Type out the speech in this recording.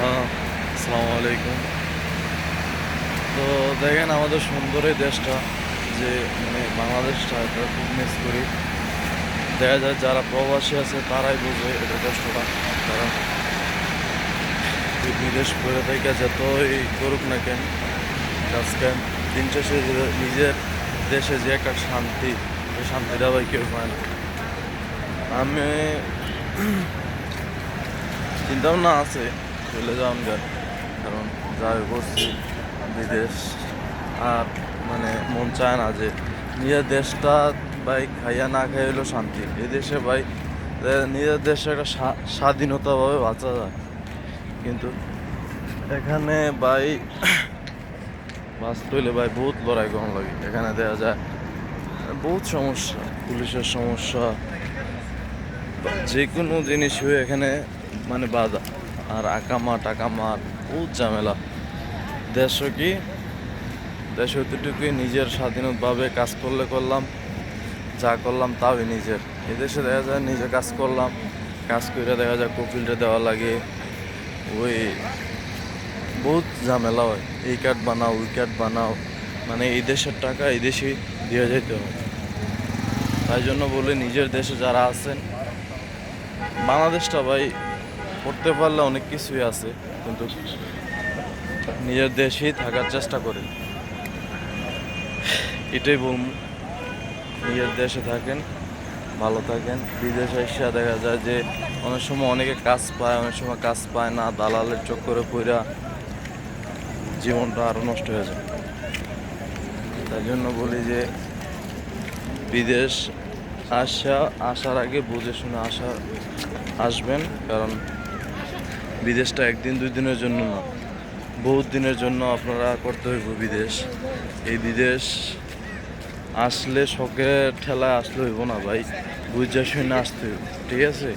হ্যাঁ আসসালামু আলাইকুম। তো দেখেন আমাদের সুন্দর এই দেশটা যে মানে বাংলাদেশটা এটা খুব মিস করি। দেখা যায় যারা প্রবাসী আছে তারাই বোঝে এটা কষ্টটা। এই বিদেশ করে থেকে যতই করুক না কেন? কাজ কেন? দিন শেষে নিজের দেশে যে একটা শান্তি এই শান্তিটা ভাই কেউ পায় না। আমি চিন্তা ভাবনা আছে। চলে যাওয়ান গান কারণ যা করছি বিদেশ। আর মানে মন চায় না যে নিজের দেশটা ভাই খাইয়া না খাই হলো শান্তি। এই দেশে ভাই নিজের দেশে একটা স্বাধীনতাভাবে বাঁচা যায়। কিন্তু এখানে ভাই, বাঁচতে হইলে ভাই বহুত লড়াই করানো লাগে। এখানে দেখা যায় বহুত সমস্যা, পুলিশের সমস্যা যে কোনো জিনিস হয়ে এখানে মানে বাধা। আর আকামা টাকামা, বহুত ঝামেলা। দেশ কি? দেশ এতটুকুই নিজের স্বাধীনভাবে কাজ করলে করলাম, যা করলাম তাও নিজের। এদেশে দেখা যায় নিজে কাজ করলাম, কাজ করে দেখা যায় কপিলটা দেওয়া লাগে। ওই বহুত ঝামেলা হয়। এই কার্ড বানাও, ওই কার্ড বানাও। মানে এই দেশের টাকা এই দেশেই দিয়ে যেতে হয়। তাই জন্য বলে নিজের দেশে যারা আছেন, বাংলাদেশটা ভাই করতে পারলে অনেক কিছুই আছে, কিন্তু নিজের দেশেই থাকার চেষ্টা করে। এটাই বলব। নিজের দেশে থাকেন, ভালো থাকেন। বিদেশে এসে দেখা যায় যে অনেক সময় অনেকে কাজ পায়, অনেক সময় কাজ পায় না, দালালের চক্করে পইরা জীবনটা আরও নষ্ট হয়ে যায়। তাই জন্য বলি যে বিদেশ আসা, আসার আগে বুঝে শুনে আসা, আসবেন, কারণ বিদেশটা একদিন দুই দিনের জন্য না, বহুত দিনের জন্য আপনারা করতে হইব বিদেশ। এই বিদেশ আসলে শখের ঠেলা আসলে হইব না ভাই, বুঝা শুনে আসতে হইব, ঠিক আছে?